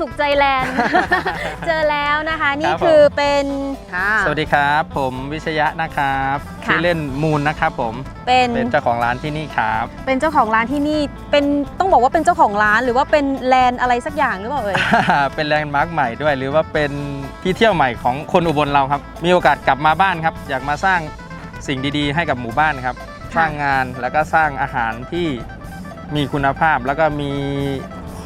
สุขใจแลนด์ เจอแล้วนะคะ นี่ครับผมคือเป็นค่ะสวัสดีครับ ผมวิชยะนะครับค่ะชื่อเล่นมูลนะครับผมเป็นเป็นเจ้าของร้านที่นี่ครับ เป็นเจ้าของร้านที่นี่เป็นต้องบอกว่าเป็นเจ้าของร้านหรือว่าเป็นแลนด์อะไรสักอย่างหรือเปล่าเอ่ยเป็นแลนด์มาร์คใหม่ด้วย หรือว่าเป็นที่เที่ยวใหม่ของคนอุบลเราครับ มีโอกาสกลับมาบ้านครับ อยากมาสร้างสิ่งดีๆ ให้กับหมู่บ้านครับค่ะสร้างงานแล้วก็สร้างอาหารที่มีคุณภาพแล้วก็มี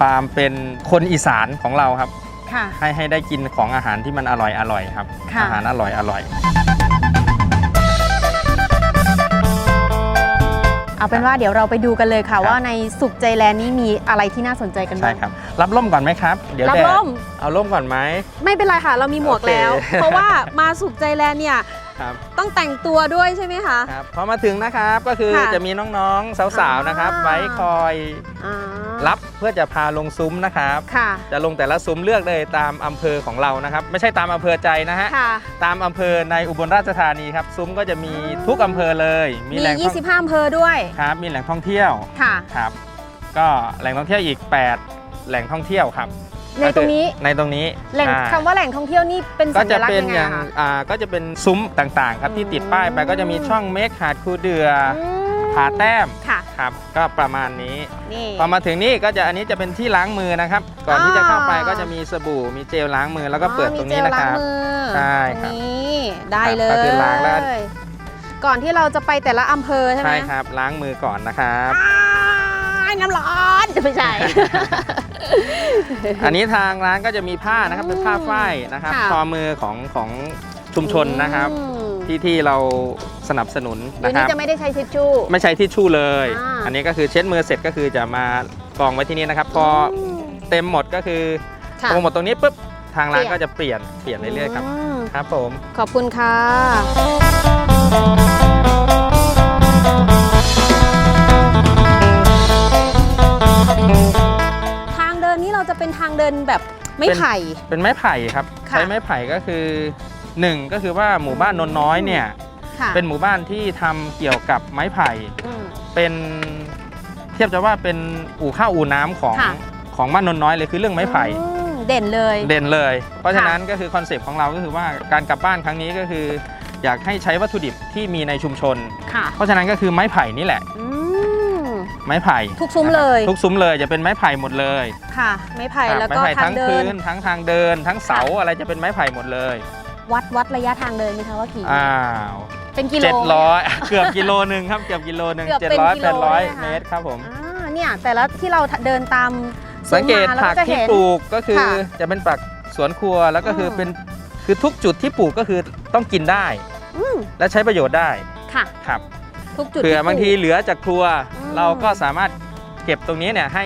ความเป็นคนอีสานของเราครับ ค่ะ ให้ให้ได้กินของอาหารที่มันอร่อยอร่อยครับ ค่ะ อาหารอร่อยอร่อยเอาเป็นว่าเดี๋ยวเราไปดูกันเลยค่ะครับว่าในสุขใจแลนด์นี้มีอะไรที่น่าสนใจกันใช่บ้าง ครับ รับร่มก่อนไหมครับ เดี๋ยวรับแดดร่ม เอาร่มก่อนไหม ไม่เป็นไรค่ะ เรามีหมวกโอเคแล้วเพราะว่ามาสุขใจแลนด์เนี่ย ครับต้องแต่งตัวด้วยใช่ไหมคะ ครับพอมาถึงนะครับก็คือค่ะจะมีน้องๆสาวๆนะครับ อ่า ไว้คอยอ่ารับเพื่อจะพาลงซุ้มนะครับ ค่ะจะลงแต่ละซุ้มเลือกเลยตามอำเภอของเรานะครับ ไม่ใช่ตามอำเภอใจนะฮะค่ะตามอำเภอในอุบลราชธานีครับซุ้มก็จะมีทุกอำเภอเลยมีมีแหล่งท่อง25อำเภอด้วยครับมีแหล่งท่องเที่ยวค่ะ ครับ ก็แหล่งท่องเที่ยวอีก 8 แหล่งท่องเที่ยวครับ ในตรงนี้ในตรงนี้แหล่งอ่า คำว่าแหล่งท่องเที่ยวนี่เป็นก็สัญจะลักษเป็ณ์นยังไงอย่างคะ อ่าก็จะเป็นซุ้มต่างๆ ครับที่ติดป้ายไปก็จะมีช่องเมฆหาดคูเดืออืมผาแต้มค่ะ ครับ ก็ประมาณนี้ นี่ พอมาถึงนี่ก็จะอันนี้จะเป็นที่ล้างมือนะครับ ก่อนที่จะเข้าไปก็จะมีสบู่มีเจลล้างมือแล้วก็เปิดตรงนี้นะมีเจลคล้างรับมือใช่ตครรับงนี้ได้เลครับก็คืยอล้างแล้ว ก่อนที่เราจะไปแต่ละอำเภอใช่ไหมใช่ครับล้างมือก่อนนะครับอ้าย น้ำร้อนไม่ใช่ อันนี้ทางร้านก็จะมีผ้านะครับเป็นผ้าอืมฝ้ายนะครับค่ะ ทอมือของของชุมชนนะครับ อืมที่ที่เราสนับสนุนเดี๋ยนะวคนี้รับ จะไม่ได้ใช้ทิชชู่ ไม่ใช้ทิชชู่เลย อ่า อันนี้ก็คือเช็ดมือเสร็จก็คือจะมากองไว้ที่นี่นะครับ พอเต็มหมดก็คือค่ะ พอหมดตรงนี้ปุ๊บทางร้านเปลี่ยน ก็จะเปลี่ยนเปลี่ยนเรื่อยๆครับมครับผม ขอบคุณค่ะ เดินนี้เราจะเป็นทางเดินแบบไม่ไผ่ เป็นไม้ไผ่ครับค่ะ ใช้ไม้ไผ่ก็คือหนึ่งก็คือว่าหมู่บ้านนนน้อยเนี่ยค่ะเป็นหมู่บ้านที่ทำเกี่ยวกับไม้ไผ่ อืม เป็นเทียบจะว่าเป็นอู่ข้าวอู่น้ำของค่ะ ของบ้านนนน้อยเลยคือเรื่องไม้ไผ่ อืมเด่นเลย เด่นเลย เพราะฉะนั้นก็คือคอนเซปต์ของเราก็คือว่าการกลับบ้านครั้งนี้ก็คือ อยากให้ใช้วัตถุดิบที่มีในชุมชน ค่ะเพราะฉะนั้นก็คือไม้ไผ่นี่แหละ อืม ไม้ไผ่ทุกซุ้มเลย ทุกซุ้มเลยจะเป็นไม้ไผ่หมดเลยค่ะ ไม้ไผ่ครับแล้วไม้ก็ไผ่ทาทั้งงเดิพื้น นทั้งทางเดิน ทั้งเสาอะไรจะเป็นไม้ไผ่หมดเลยวัดวัดระยะทางเดินไหมคะว่ากี่อ้าวเป็นกิโล เจ็ดไหมร้อยเกือบกิโลหนึ่งครับเกือบกิโลหนึ่งเกือบเจ็ดเป็นร้อยกิแปโลดร้อยเลยนะคะ เมตรครับผม อ่าเนี่ยแต่ละที่เราเดินตามซุ้สัมงเกตมาแล้วผักจะที่เห็น ปลูกก็คือค่ะจะเป็นผักสวนครัวแล้วก็คืออม เป็นคือทุกจุดที่ปลูกก็คือต้องกินได้ อืมและใช้ประโยชน์ได้ค่ะ ครับ ทุกจุดเผื่อที่บางทีปลูกเหลือจากครัวอืมเราก็สามารถเก็บตรงนี้เนี่ยให้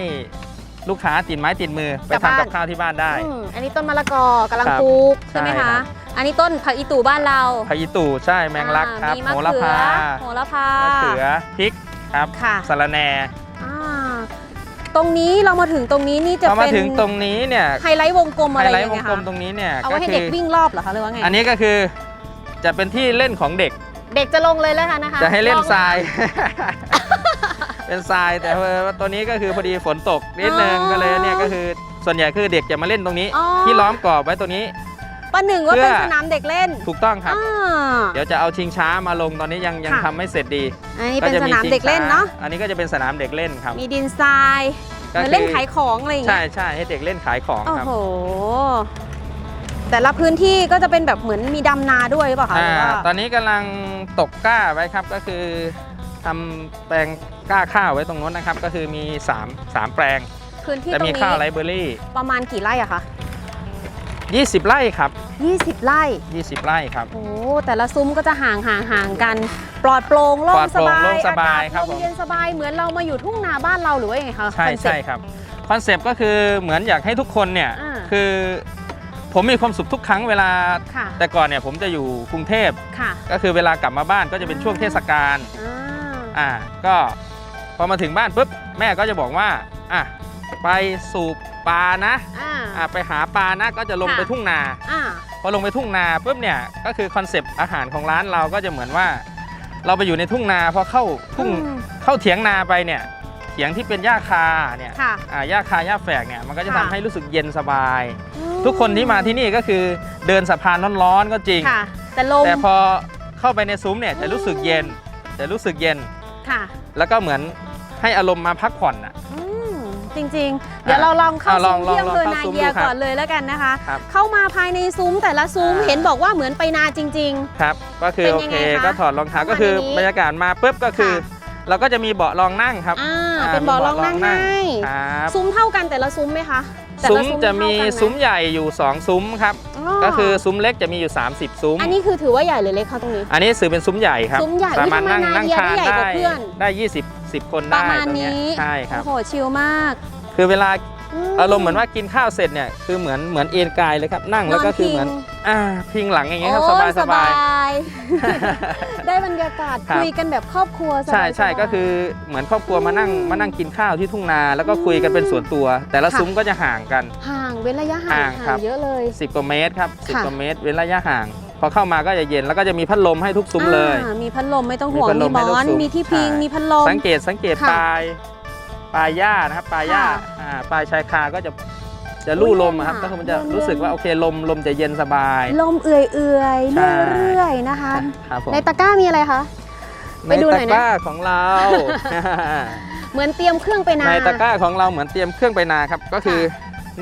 ลูกค้าติดไม้ติดมือไปกลับทำบ้านกับข้าวที่บ้านได้อืมอันนี้ต้นมะละกอกำลังครับปลูกใช่ไหมใช่ครัคะบอันนี้ต้นผักอีตู่บ้านเราพายิตู่ใช่แมงลักครับอ่ามีโหมะระเขืพาอโหระพามะเขือพริกครับค่ะสะระแหน่อ่าตรงนี้เรามาถึงตรงนี้นี่จะพอมาเป็นถึงตรงนี้เนี่ยไฮไลท์วงกลมไฮอะไรไลยัท์งวไงงกลคะมตรงนี้เนี่ยเอาก็ไว้ให้คืเด็กอวิ่งรอบเหรอคะหรือว่าไง อันนี้ก็คือจะเป็นที่เล่นของเด็ก เด็กจะลงเลยแล้วกันนะคะจะให้เล่นองทราย เป็นทรายแต่ว่าตัวนี้ก็คือพอดีฝนตกนิดนึงก็เลยเนี่ยก็คือส่วนใหญ่คือเด็กจะมาเล่นตรงนี้ อ๋อ ที่ล้อมกรอบไว้ตัวนี้ ประหนึ่งว่าเพื่เป็นอ สนามเด็กเล่นถูกต้องครับ อ่า เดี๋ยวจะเอาชิงช้ามาลงตอนนี้ยังยังค่ะ ทำไม่เสร็จดีอันนี้เป็นจะสนามชิงเด็กเล่นเนาะช้อันนี้ก็จะเป็นสนามเด็กเล่นครับมีดินทรายเหก็มือนคือเล่นขายของอะไรอย่างใช่เงี้ยใช่ให้เด็กเล่นขายของโอ้ครับ โห แต่ละพื้นที่ก็จะเป็นแบบเหมือนมีดำนาด้วยหรือเปล่าคะหอ่ารือว่าตอนนี้กำลังตกกล้าไว้ครับก็คือทำแปลงกล้าข้าวไว้ตรงนู้นนะครับ ก็คือมี3 3แปลง พื้นที่จะตรงมีนี้ข้าวไรเบอรี่ ประมาณกี่ไร่อะคะ20 ไร่ครับ 20 ไร่ 20 ไร่ครับ โอ้แต่ละซุ้มก็จะห่างห่างห่างกัน ปลอดโปร่งโล่ปลงอดสโปร่งบายโล่งสบายอากศครับลผม มเย็นสบายเหมือนเรามาอยู่ทุ่งนาบ้านเราหรือว่ายังไงคะใช่คอนเซ็ปต์ใช่ครับคอนเซปต์ก็คือเหมือนอยากให้ทุกคนเนี่ยอ่า คือ ผมมีความสุขทุกครั้งเวลา ค่ะ แต่ก่อนเนี่ยผมจะอยู่กรุงเทพ ค่ะก็คือเวลากลับมาบ้านก็จะเป็นช่วงเทศกาล อ่าอ่า ก็พอมาถึงบ้านปุ๊บแม่ก็จะบอกว่าอะไปสูบปลานะอ่า อะไปหาปลานะก็จะลงค่ะ ไปทุ่งนา อ่า พอลงไปทุ่งนาปุ๊บเนี่ยก็คือคอนเซปต์อาหารของร้านเราก็จะเหมือนว่า เราไปอยู่ในทุ่งนาพอเข้าทุ่งอืม เข้าเถียงนาไปเนี่ยเขียงที่เป็นหญ้าคาเนี่ยค่ะอ่าหญ้าคาหญ้าแฝกเนี่ยมันก็จะค่ะ ทำให้รู้สึกเย็นสบายอืมทุกคนที่มาที่นี่ก็คือเดินสะพานร้อนๆก็จริง ค่ะ แต่ลม แต่พอเข้าไปในซุ้มเนี่ยจะรู้สึกเย็นจะรู้สึกเย็น ค่ะแล้วก็เหมือนให้อารมณ์มาพักผ่อนอะ อืมจริงๆ เดี๋ยวเราลองเข้าอะลซุ้องมลองที่อำเภอลองนาเข้าซุ้มเยียดูครับก่อนเลยแล้วกันนะคะ ครับเข้ามาภายในซุ้มแต่ละซุ้มอ่า เห็นบอกว่าเหมือนไปนาจริง ครับ ก็คือเป็นโอยังเคไงคะก็ถอดรองเท้าเข้ามาก็คือในนี้บรรยากาศมาปุ๊บก็คือค่ะ เราก็จะมีเบาะรองนั่งครับๆอ่าอ่าเป็นเบาะรองนั่งมีให้เบาะรองนั่งครับซุ้มเท่ากันแต่ละซุ้มไหมคะแต่ซุ้ละมจะมีเท่ากันไหซุ้มใหญ่อยู่ 2 ซุ้มครับ ก็คือซุ้มเล็กจะมีอยู่ 30 ซุ้ม อันนี้คือถือว่าใหญ่หรือเล็กคะตรงนี้ อันนี้สื่อเป็นซุ้มใหญ่ครับ ซุ้มใหญ่สามารถอุ๊ยนั่งทำไมนั่งนาเยียทานไม่ใหญ่กได้ว่าเพื่อนได้ 20 10 คนปได้ระมาณตรงเนี้ยนี้ ใช่ครับโอ้โหชิลมาก คือเวลาม อารมณ์เหมือนว่ากินข้าวเสร็จเนี่ยคือเหมือนเหมือนเอนกายเลยครับนั่งแล้วก็คือเหมือนนอนพิงอ่าพิงหลังอย่างเงี้ยครับสโอ้บายสบายยได้บรรยากาศครับคุยกันแบบครอบครัวสบายๆใช่ใช่ก็คือเหมือนครอบครัวมานั่งอืมมานั่งกินข้าวที่ทุ่งนา แล้วก็คุยกันเป็นส่วนตัว แต่ละค่ะซุ้มก็จะห่างกัน ห่างเว้นระยะห่างห่างครัห่าบงเยอะเลย 10กว่าเมตรครับ10ค่ะกว่าเมตร เว้นระยะห่างพอเข้ามาก็จะเย็นแล้วก็จะมีพัดลมให้ทุกซุ้มเลยอ่ามีพัดลมไม่ต้องห่วงมีพัดลมีมหมให้ทุกอนซุ้มมีที่พิงใช่มีพัดลมสังเกตสังเกตค่ะปลาย ปลายหญ้านะครับปลายหญ้าค่ะอ่าปลายชายคาก็จะจะลู่ลมอะครับเย็นอะก็คือมันจะเย็นๆรู้สึกว่าโอเคลมลมจะเย็นสบาย ลมเอื่อยเอื่อยๆ ใช่ เรื่อยๆ นะคะ ครับผมในตะกร้ามีอะไรคะ ไปดูหน่อยนะในตะกร้าของเรา เหมือนเตรียมเครื่องไปนาในตะกร้าของเราเหมือนเตรียมเครื่องไปนาครับ ก็คือ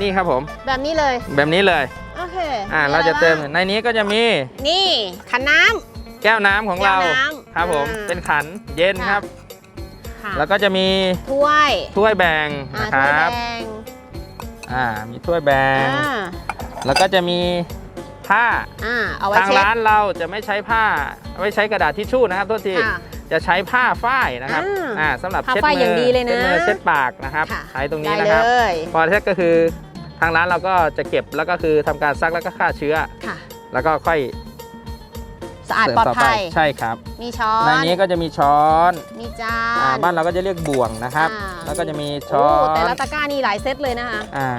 นี่ครับผมแบบนี้เลย แบบนี้เลยโอเคอ่าอเราไบ้จะงเติมในนี้ก็จะมีนี่ขันน้ำแก้วน้ำของเราแก้วน้ำครับผมอ่าเป็นขันเย็นครับ ค่ะ แล้วก็จะมีถ้วยถ้วยแบ่งอ่านะคถ้วยรับแดงอ่ามีถ้วยแบ่งอ่าแล้วก็จะมีผ้าอ่าเอาไว้ทางเช็ดร้านเราจะไม่ใช้ผ้าไม่ใช้กระดาษทิชชู่นะครับโทษที ค่ะ จะใช้ผ้าฝ้ายนะครับอ่าอ่าสำหรับผ้าเช็ดฝ้ายมือย่างดีเลยนะเช็ดมือเช็ดปากนะครับค่ะ ใช้ตรงนี้ได้นะครับเลยพอเช็ดก็คือทางร้านเราก็จะเก็บแล้วก็คือทำการซักแล้วก็ฆ่าเชื้อ ค่ะ แล้วก็ค่อย สะอาดเสิร์ฟปลอดต่อไปภัย ใช่ครับมีช้อนในนี้ก็จะมีช้อนมีจาอ่านบ้านเราก็จะเรียกบ่วงนะครับอ่าแล้วก็จะมีโอ้ช้อนแต่ละตะกร้านี่หลายเซตเลยนะคะอ่า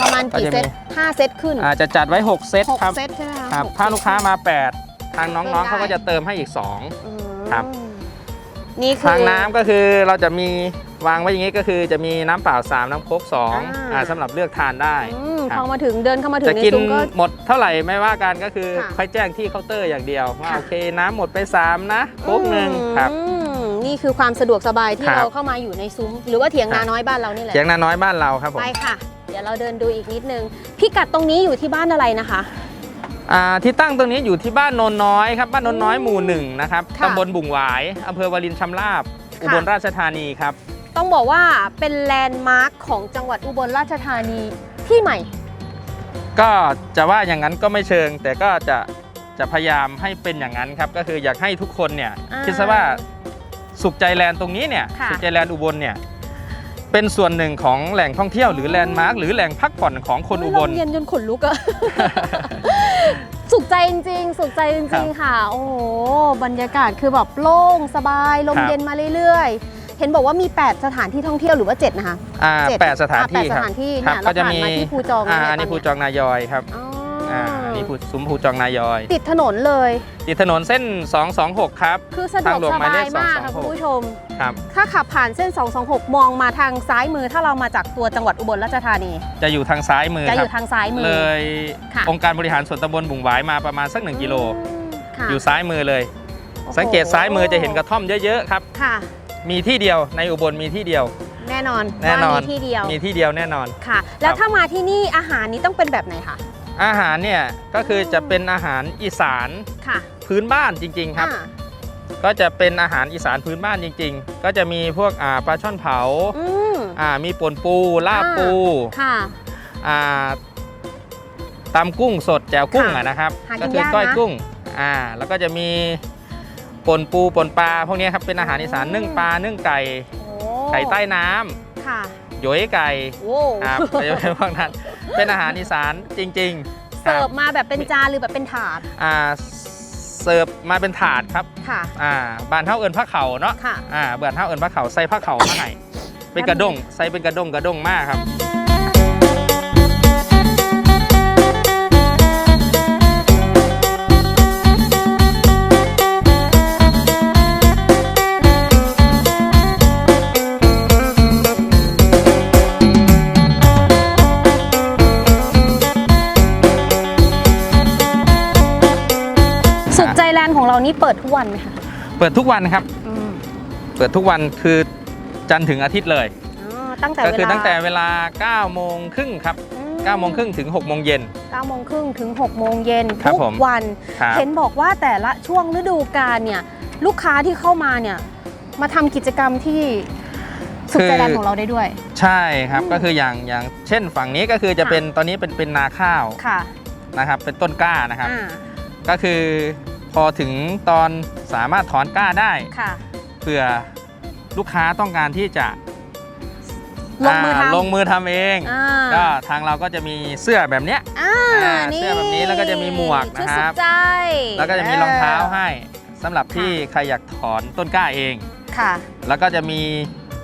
ประมาณกี่ก็จะเซมีตห้าเซตขึ้นอ่าจะจัดไว้ 6 เซตหกครับเซตใช่ไหมคะครับหกถ้าเซตลูกค้ามา 8 ทางน้องๆเพิ่มได้เขาก็จะเติมให้อีก2อืมครับนี่คือทางน้ำก็คือเราจะมีวางไว้อย่างนี้ก็คือจะมีน้ำเปล่า 3 น้ำโค้ก2อ่าอ่าสำหรับเลือกทานได้อืมครับ พอมาถึงเดินเข้ามาถึจะงในกินซุ้มก็ หมดเท่าไหร่ไม่ว่ากันก็คือค่ะค่อยแจ้งที่เคาน์เตอร์อย่างเดียวว่าค่ะ โอเคน้ำหมดไป 3 นะโค้กหนึ่งครับ อืมนี่คือความสะดวกสบายที่ครับเราเข้ามาอยู่ในซุ้ม หรือว่าเถียงครันาบน้อยบ้านเรานี่แหละเสียงนาน้อยบ้านเราครับผมไปค่ะ เดี๋ยวเราเดินดูอีกนิดนึงพิกัดตรงนี้อยู่ที่บ้านอะไรนะคะ อ่าที่ตั้งตรงนี้อยู่ที่บ้านโนนน้อยครับบ้านโนนน้อยหมู่หนึ่งนะครับค่ะตำบลบุ่งหวายอำเภอวารินชำราบอุบลราชธานีครับ ต้องบอกว่าเป็นแลนด์มาร์คของจังหวัดอุบลราชธานี ที่ใหม่ ก็จะว่าอย่างนั้นก็ไม่เชิง แต่ก็จะจะพยายามให้เป็นอย่างนั้นครับ ก็คืออยากให้ทุกคนเนี่ยอ่าคิดซะว่าสุขใจแลนด์ตรงนี้เนี่ยค่ะ สุขใจแลนด์อุบลเนี่ยเป็นส่วนหนึ่งของแหล่งท่องเที่ยวหรือแลนด์มาร์คหรือแหล่งพักผ่อนของคนอุบลโยลมเย็นจนขนลุกอะ สุขใจจริงๆ สุขใจจริงๆค่ะ โอ้โห บรรยากาศคือแบบโล่งสบาย ลมครับ เย็นมาเรื่อยๆ เห็นบอกว่ามี 8 สถานที่ท่องเที่ยวหรือว่า 7 นะคะอ่าเจ็ดแปดสถานอะแปที่ดสครับถานที่ครัเนี่ยก็เราจะผ่านมีมาที่ภูจองอ่าเยอันนี้ตภูจองนายอยครับอ๋อออ่าอันนี่ภูซุ้มภูจองนายอยติดถนนเลย ติดถนนเส้น 226 ครับ คือสะดวกทางหลวงสหมายบาเลยขมากค่ะ226 คุณผู้ชม ครับ ถ้าขับผ่านเส้น 226 มองมาทางซ้ายมือ ถ้าเรามาจากตัวจังหวัดอุบลราชธานี จะอยู่ทางซ้ายมือจะคอรับยู่ทางซ้ายมือ เลยค่ะ องค์การบริหารส่วนตำบลบุ่งหวายมาประมาณสัก1กิโล ค่ะอยู่ซ้ายมือเลยโอ้โหสังเกตซ้ายมือจะเห็นกระท่อมเยอะๆครับ ค่ะ มีที่เดียวในอุบลมีที่เดียว แน่นอนแน่นอน ว่ามีที่เดียวมีที่เดียวแน่นอน ค่ะ แล้วถ้ามาที่นี่อาหารนี้ต้องเป็นแบบไหนคะอาหารเนี่ยก็คือจะเป็นอาหารอีสานค่ะพื้นบ้านจริง ๆ ครับ อ่าก็จะเป็นอาหารอีสานพื้นบ้านจริง ๆ ก็จะมีพวกอ่าปลาช่อนเผาอืม อ่ามีป่นปูลาบปูค่ะ อ่าตำกุ้งสดแจ่วกุ้งค่ะอะนะครับ หากินก็คืยากนะ ก้อยกุ้งอ่าแล้วก็จะมี ป่นปูป่นปลาพวกนี้ครับเป็นอาหารอีสานนึ่งปลานึ่งไก่โอ้ไก่ใต้น้ำค่ะโยยไก่โว้ครับจะเป็นพวกนั้นเป็นอาหารอีสานจริงๆคเสิรัร์บฟมาแบบเป็นจานหรือแบบเป็นถาดอ่าเสิร์ฟมาเป็นถาดครับค่ะอ่าบานเท่าเอิญผ้าเข่าเนาะค่ะอ่าเบื่อเท่าเอิญผ้าเข่าใส่ผ้าเข่ามาให้เป็นกระด้งใส่เป็นกระด้งกระด้งมากครับ เปิดทุกวันไหมคะเปิดทุกวันครับ อืมเปิดทุกวันคือจันทร์ถึงอาทิตย์เลย อ๋อตั้งแต่ก็เวคือลาตั้งแต่เวลา9โมงครึ่งครับอื9โมงครึ่งถึง6โมงเย็น9โมงครึ่งถึง6โมงเย็นครับทุกผม วัน ครับเห็นบอกว่าแต่ละช่วงฤดูกาลเนี่ยลูกค้าที่เข้ามาเนี่ยมาทำกิจกรรมที่สุขใจแดนของเราได้ด้วย ใช่ครับอืม ก็คืออย่างอย่างเช่นฝั่งนี้ก็คือจะค่ะเป็นตอนนี้เป็นเป็นนาข้าวค่ะนะครับเป็นต้นกล้านะครับ อ่าก็คือ พอถึงตอนสามารถถอนกล้าได้ค่ะ เผื่อลูกค้าต้องการที่จะลงมือทำาลงมือทำเองอ่าก็ทางเราก็จะมีเสื้อแบบเนี้ยอ่าอ่านี่เสื้อแบบนี้แล้วก็จะมีหมวกชุดนะครับสุขใจแล้วก็จะมีรองเท้าให้สำหรับที่ค่ะใครอยากถอนต้นกล้าเองค่ะ แล้วก็จะมี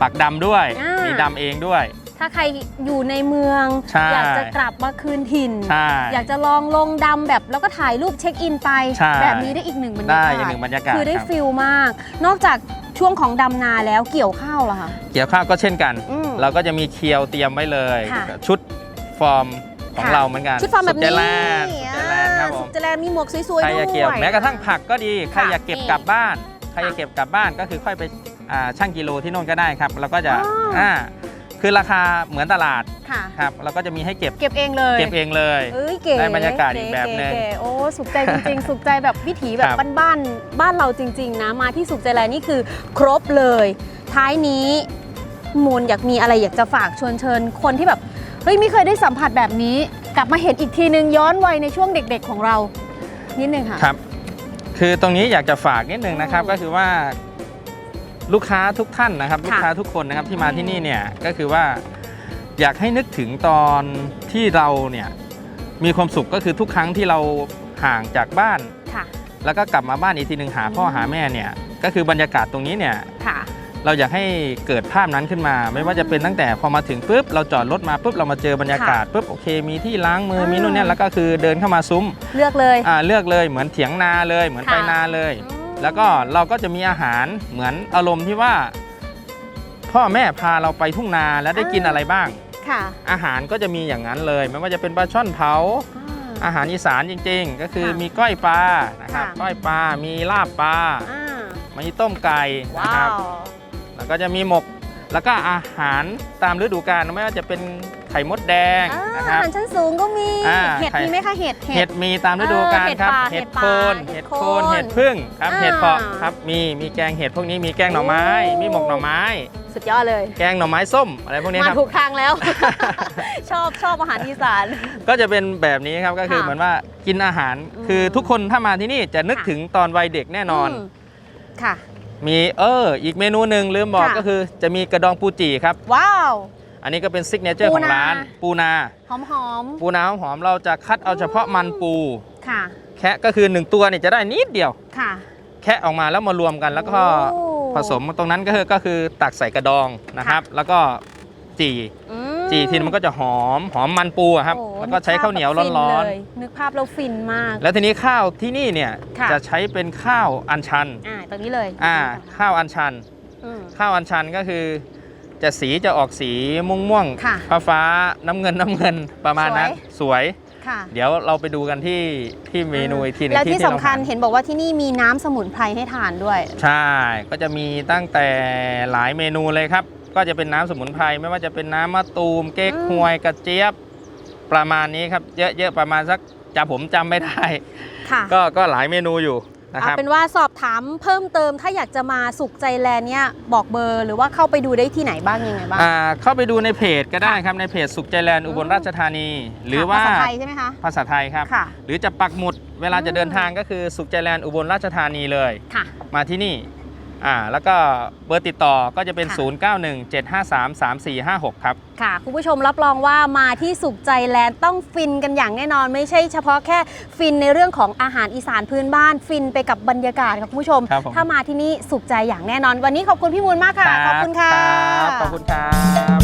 ปักดำด้วยอ่ามีมีดำเองด้วย ถ้าใครอยู่ในเมือง ใช่อยากจะกลับมาคืนถิ่น ใช่อยากจะลองลงดำแบบแล้วก็ถ่ายรูปเช็คอินไป ใช่ แบบนี้ได้อีกหนึ่งบรรยาได้กาศอย่างหนึ่งบรรยากาศคือได้ครับฟิลมาก นอกจากช่วงของดำนาแล้วเกี่ยวข้าวเหรอคะ เกี่ยวข้าวก็เช่นกัน อืม เราก็จะมีเคียวเตรียมไว้เลย ค่ะชุดฟอร์มของค่ะ เราเหมือนกันชุดฟอร์มแบบนี้สุดเจแลนด์สุดเจแลนด์ครับผสุมดเจแลนด์มีหมวกสวยๆใครด้อยากเกี่ยววยแม้กระทั่งผักก็ดีใครค่ะอยากเก็บนี่กลับบ้านใครค่ะอยากเก็บกลับบ้านก็คือค่อยไปอ่าช่างกิโลที่โน่นก็ได้ครับ แล้วก็จะอ๋ออ่อ่า คือราคาเหมือนตลาดค่ะ ครับเราก็จะมีให้เก็บเก็บเองเลยเก็บเองเลยเอ้ยเก๋ได้บรรยากาศอีกแบบหนึ่งเก๋ๆโอ้สุขใจจริงๆ สุขใจแบบวิถีแบครับบ บ้านๆบ้านเราจริง ๆ นะ มาที่สุขใจแลนด์นี่คือครบเลย ท้ายนี้มูลอยากมีอะไรอยากจะฝากชวนเชิญ คนที่แบบเฮ้ยไม่เคยได้สัมผัสแบบนี้ กลับมาเห็นอีกทีนึงย้อนวัยในช่วงเด็ก ๆ ของเรานิดนึงค่ะ ครับ คือตรงนี้อยากจะฝากนิดนึงนะครับอืมก็คือว่า ลูกค้าทุกท่านนะครับค่ะลูกค้าทุกคนนะครับที่มาอืมที่นี่เนี่ยก็คือว่าอยากให้นึกถึงตอนที่เราเนี่ยมีความสุขก็คือทุกครั้งที่เราห่างจากบ้าน ค่ะ แล้วก็กลับมาบ้านอีกทีหนึ่งหาพ่ออืมหาแม่เนี่ยก็คือบรรยากาศตรงนี้เนี่ยค่ะ เราอยากให้เกิดภาพนั้นขึ้นมา ไม่ว่าจะเป็นตั้งแต่พอมาถึงปุ๊บเราจอดรถมาปุ๊บเรามาเจอบรรยากาศปุ๊บโอเค มีที่ล้างมืออ่ามีมีนู่นเนี่ยแล้วก็คือเดินเข้ามาซุ้มเลือกเลยอ่าเลือกเลยเหมือนเถียงนาเลย เหมือนค่ะไปนาเลย อืม แล้วก็เราก็จะมีอาหารเหมือนอารมณ์ที่ว่า พ่อแม่พาเราไปทุ่งนาแล้วได้กินอะไรบ้าง ค่ะอาหารก็จะมีอย่างนั้นเลย ไม่ว่าจะเป็นปลาช่อนเผา อ่า อาหารอีสานจริง ๆ ก็คือค่ะมีก้อยปลานะครับค่ะ ก้อยปลา มีลาบปลา อ่ามีต้มไก่นะว้าครับ ว แล้วก็จะมีหมก แล้วก็อาหารตามฤดูกาลไม่ว่าจะเป็น ไข่มดแดงอ่านะคอารับ หารชั้นสูงก็มี อ่าเห็ดใคร มีไหมคะเห็ด เห็ดมีตามฤดูกาลครับ เออเห็เห็ดดป่าโคนเห็เห็ดดโคนโคนเห็ดพึ่งครับ อ่าเห็ดเพาะครับ มีมีแกงเห็ดพวกนี้มีแกงหน่อไม้ โอ้ มีหมกหน่อไม้ สุดยอดเลย แกงหน่อไม้ส้มอะไรพวกนี้มาครับ ถูกทางแล้ว ชอบชอบอาหารอีสาน ก็จะเป็นแบบนี้ครับก็คือค่ะเหมือนว่ากินอาหาร อืมคือทุกคนถ้ามาที่นี่จะนึกค่ะ ถึงตอนวัยเด็กแน่นอน มค่ะ มีเอออีกเมนูหนึ่งลืมบอกค่ะ ก็คือ จะมีกระดองปูจีครับ ว้าว อันนี้ก็เป็นซิกเนเจอร์ปูของนาร้าน ปูนา หอมหอมปูนาหอมๆเราจะคัดเอาเฉพาะมันปูๆค่ะ แคะก็คือ 1 ตัวเนี่ยจะได้นิดเดียว ค่ะ แคะออกมาแล้วมารวมกันแล้วก็โอ้ผสมตรงนั้นก็คือก็คือตักใส่กระดองนะครับ แล้วก็จีอืจีทีนมันก็จะหอมหอมมันปูอะครับ โอ้แล้วก็ใช้ข้าวเหนียวกภพร้อนแบบฟิเลยนึกภาพเราฟินมากๆแล้วทีนี้ข้าวที่นี่เนี่ยค่ะ จะใช้เป็นข้าวอัญชัน อ่าตรงนี้เลยอ่าข้าวอัญชัน อืมข้าวอัญชันก็คือ จะสีจะออกสีม่วงม่วงๆค่ะฟ้าฟ้าๆน้ำเงินน้ำเงินประมาณนั้นสวยค่ะเดี๋ยวเราไปดูกันที่ที่เมนูอีกทีหนึงแล้วที่เราสำคัญหาเห็นบอกว่าที่นี่มีน้ำสมุนไพรให้ทานด้วย ใช่ก็จะมีตั้งแต่หลายเมนูเลยครับ ก็จะเป็นน้ำสมุนไพรไม่ว่าจะเป็นน้ำมะตูม เก๊กอืมฮวยกระเจี๊ยบประมาณนี้ครับ เยอะๆประมาณสักจำผมจำไม่ได้ค่ะก็ก็หลายเมนูอยู่ นะคเอารับเป็นว่าสอบถามเพิ่มเติมถ้าอยากจะมาสุขใจแลนด์เนี่ยบอกเบอร์ หรือว่าเข้าไปดูได้ที่ไหนบ้างยังไงบ้างอ่าเข้าไปดูในเพจก็ได้ครับในเพจสุขใจแลนด์อุบลราชธานี หรือว่าภาษาไทยใช่ไหมคะภาษาไทยครับค่ะหรือจะปักหมุดเวลาจะอืมเดินทางก็คือสุขใจแลนด์อุบลราชธานีเลยค่ะมาที่นี่ อ่าแล้วก็เบอร์ติดต่อก็จะเป็น ค่ะ 0917533456 ครับ ค่ะ คุณผู้ชมรับรองว่ามาที่สุขใจแลนด์ต้องฟินกันอย่างแน่นอน ไม่ใช่เฉพาะแค่ฟินในเรื่องของอาหารอีสานพื้นบ้าน ฟินไปกับบรรยากาศค่ะคุณผู้ชม ครับผม ถ้ามาที่นี่สุขใจอย่างแน่นอน วันนี้ขอบคุณพี่มูลมากค่ะ ขอบคุณค่ะ รับขอบคุณครับ